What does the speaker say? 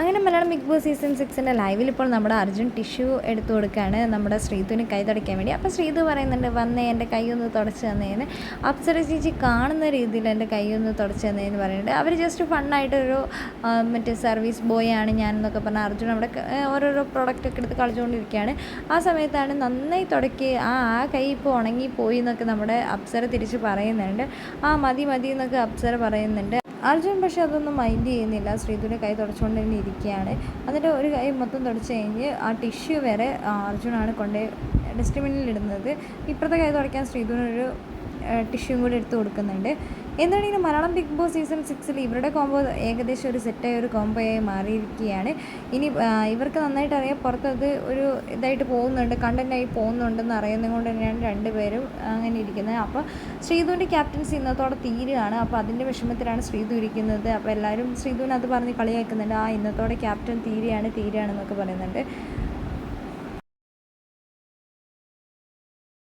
അങ്ങനെ Malayalam big Boss season സിക്സിന്റെ ലൈവിൽ ഇപ്പോൾ നമ്മുടെ അർജുൻ ടിഷ്യൂ എടുത്തു കൊടുക്കുകയാണ്. നമ്മുടെ ശ്രീതുവിന് കൈ തുടയ്ക്കാൻ വേണ്ടി. അപ്പോൾ ശ്രീതു പറയുന്നുണ്ട് വന്നേ എന്റെ കൈ ഒന്ന് തുടച്ച് തന്നേന്ന് അപ്സര ചേച്ചി കാണുന്ന രീതിയിൽ എന്റെ കൈ ഒന്ന് തുടച്ച് തന്നേന്ന് പറയുന്നുണ്ട്. അവർ ജസ്റ്റ് ഫണ്ണായിട്ടൊരു മറ്റേ സർവീസ് ബോയ് ആണ് ഞാൻ എന്നൊക്കെ പറഞ്ഞാൽ അർജുൻ അവിടെ ഓരോരോ പ്രോഡക്റ്റ് ഒക്കെ എടുത്ത് കളിച്ചുകൊണ്ടിരിക്കുകയാണ്. ആ സമയത്താണ് നന്നായി തുടക്കി ആ ആ കൈ ഇപ്പോൾ ഉണങ്ങിപ്പോയി എന്നൊക്കെ നമ്മുടെ അപ്സര തിരിച്ച് പറയുന്നുണ്ട്. ആ മതി മതി എന്നൊക്കെ അപ്സര പറയുന്നുണ്ട്. അർജുൻ പക്ഷേ അതൊന്നും മൈൻഡ് ചെയ്യുന്നില്ല. ശ്രീധുവിന്റെ കൈ തുടച്ചുകൊണ്ട് തന്നെ ഇരിക്കുകയാണ്. എന്നിട്ട് ഒരു കൈ മൊത്തം തുടച്ച് കഴിഞ്ഞ് ആ ടിഷ്യൂ വരെ അർജുനാണ് കൊണ്ട് ഡസ്റ്റ്ബിന്നിൽ ഇടുന്നത്. ഇപ്പോഴത്തെ കൈ തുടയ്ക്കാൻ ശ്രീധുവിനൊരു ടിഷ്യൂയും കൂടി എടുത്ത് കൊടുക്കുന്നുണ്ട്. എന്താണെങ്കിലും മലയാളം ബിഗ് ബോസ് സീസൺ സിക്സിൽ ഇവരുടെ കോംബോ ഏകദേശം ഒരു സെറ്റായ ഒരു കോംബോയായി മാറിയിരിക്കുകയാണ്. ഇനി ഇവർക്ക് നന്നായിട്ട് അറിയാം പുറത്തത് ഒരു ഇതായിട്ട് പോകുന്നുണ്ട് കണ്ടന്റായി പോകുന്നുണ്ടെന്ന് അറിയുന്നത് കൊണ്ട് തന്നെയാണ് രണ്ടുപേരും അങ്ങനെ ഇരിക്കുന്നത്. അപ്പോൾ ശ്രീധുവിന്റെ ക്യാപ്റ്റൻസി ഇന്നത്തോടെ തീരുകയാണ്. അപ്പോൾ അതിന്റെ വിഷമത്തിലാണ് ശ്രീധു ഇരിക്കുന്നത്. അപ്പോൾ എല്ലാവരും ശ്രീധുവിനത് പറഞ്ഞ് കളിയാക്കുന്നുണ്ട്. ആ ഇന്നത്തോടെ ക്യാപ്റ്റൻ തീരുകയാണ് തീരുകയാണെന്നൊക്കെ പറയുന്നുണ്ട്.